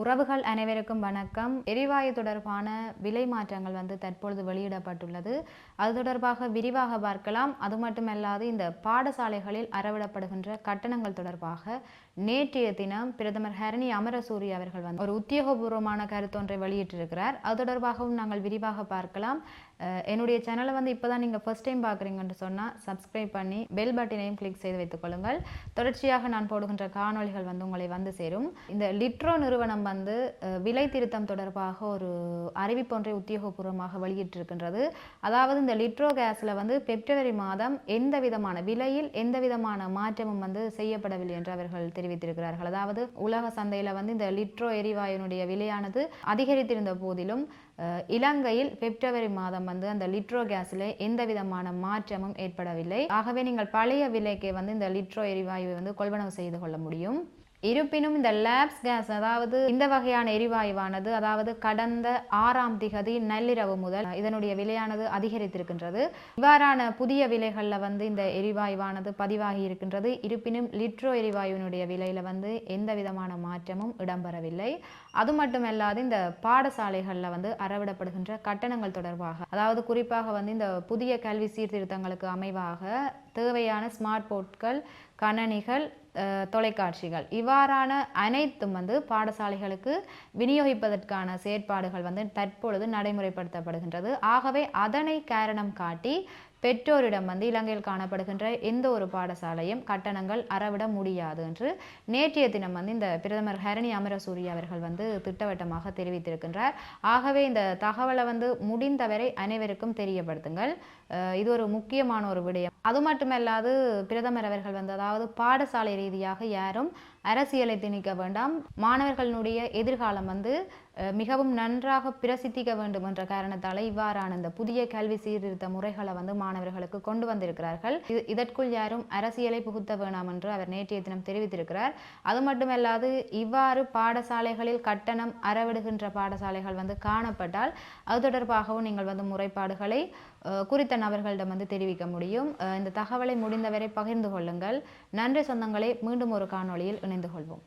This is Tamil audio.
உறவுகள் அனைவருக்கும் வணக்கம். எரிவாயு தொடர்பான விலை மாற்றங்கள் வந்து தற்பொழுது வெளியிடப்பட்டுள்ளது. அது தொடர்பாக விரிவாக பார்க்கலாம். அது மட்டுமல்லாது இந்த பாடசாலைகளில் அறவிடப்படுகின்ற கட்டணங்கள் தொடர்பாக நேற்றைய தினம் பிரதமர் ஹரணி அமரசூரி அவர்கள் வந்து ஒரு உத்தியோகபூர்வமான கருத்தொன்றை வெளியிட்டிருக்கிறார். அது தொடர்பாகவும் நாங்கள் விரிவாக பார்க்கலாம். என்னுடைய சேனலை வந்து இப்போ தான் நீங்கள் ஃபர்ஸ்ட் டைம் பார்க்குறீங்கன்னு சொன்னால் சப்ஸ்கிரைப் பண்ணி பெல் பட்டனையும் கிளிக் செய்து வைத்துக் கொள்ளுங்கள். தொடர்ச்சியாக நான் போடுகின்ற காணொளிகள் வந்து உங்களை வந்து சேரும். இந்த லிட்ரோ நிறுவனம் வந்து விலை திருத்தம் தொடர்பாக ஒரு அறிவிப்பொன்றை உத்தியோகபூர்வமாக வெளியிட்டிருக்கின்றது. அதாவது இந்த லிட்ரோ கேஸில் வந்து பிப்ரவரி மாதம் எந்த விதமான விலையில் எந்த விதமான மாற்றமும் வந்து செய்யப்படவில்லை என்று அவர்கள் தெரிவித்திருக்கிறார்கள். அதாவது உலக சந்தையில் வந்து இந்த லிட்ரோ எரிவாயுனுடைய விலையானது அதிகரித்திருந்த போதிலும் இலங்கையில் பிப்ரவரி மாதம் வந்து அந்த லிட்ரோ கேஸில் எந்த விதமான மாற்றமும் ஏற்படவில்லை. ஆகவே நீங்கள் பழைய விலைக்கே வந்து இந்த லிட்ரோ எரிவாயுவை வந்து கொள்வனவு செய்து கொள்ள முடியும். இருப்பினும் இந்த லேப்ஸ் கேஸ் அதாவது இந்த வகையான எரிவாயுவானது அதாவது கடந்த ஆறாம் திகதி நள்ளிரவு முதல் இதனுடைய விலையானது அதிகரித்திருக்கின்றது. இவ்வாறான புதிய விலைகளில் வந்து இந்த எரிவாயுவானது பதிவாகி இருக்கின்றது. இருப்பினும் லிட்ரோ எரிவாயுவினுடைய விலையில வந்து எந்த விதமான மாற்றமும் இடம்பெறவில்லை. அது மட்டுமல்லாது இந்த பாடசாலைகளில் வந்து அறவிடப்படுகின்ற கட்டணங்கள் தொடர்பாக அதாவது குறிப்பாக வந்து இந்த புதிய கல்வி சீர்திருத்தங்களுக்கு அமைவாக தேவையான ஸ்மார்ட் போர்ட்கள் கணனிகள் தொலைக்காட்சிகள். இவ்வாறான அனைத்தும் வந்து பாடசாலைகளுக்கு விநியோகிப்பதற்கான செயற்பாடுகள் வந்து தற்பொழுது நடைமுறைப்படுத்தப்படுகின்றது. ஆகவே அதனை காரணம் காட்டி பெற்றோரிடம் வந்து இலங்கையில் காணப்படுகின்ற எந்த ஒரு பாடசாலையும் கட்டணங்கள் அறவிட முடியாது என்று நேற்றைய தினம் வந்து இந்த பிரதமர் ஹரணி அமரசூரி அவர்கள் வந்து திட்டவட்டமாக தெரிவித்திருக்கின்றார். ஆகவே இந்த தகவலை வந்து முடிந்தவரை அனைவருக்கும் தெரியப்படுத்துங்கள். இது ஒரு முக்கியமான ஒரு விடயம். அது மட்டுமல்லாது பிரதமர் அவர்கள் வந்து அதாவது பாடசாலை ரீதியாக யாரும் அரசியலை திணிக்க வேண்டாம். மாணவர்களுடைய எதிர்காலம் வந்து மிகவும் நன்றாக பிரசித்திக்க வேண்டும் என்ற காரணத்தால் இவ்வாறான இந்த புதிய கல்வி சீர்திருத்த முறைகளை வந்து மாணவர்களுக்கு கொண்டு வந்திருக்கிறார்கள். இதற்குள் யாரும் அரசியலை புகுத்த வேணாம் என்று அவர் நேற்றைய தினம் தெரிவித்திருக்கிறார். அது மட்டுமல்லாது இவ்வாறு பாடசாலைகளில் கட்டணம் அறவிடுகின்ற பாடசாலைகள் வந்து காணப்பட்டால் அது தொடர்பாகவும் நீங்கள் வந்து முறைப்பாடுகளை குறித்த நபர்களிடம் வந்து தெரிவிக்க முடியும். இந்த தகவலை முடிந்தவரை பகிர்ந்து கொள்ளுங்கள். நன்றி சொந்தங்களை மீண்டும் ஒரு காணொளியில் இணைந்து கொள்வோம்.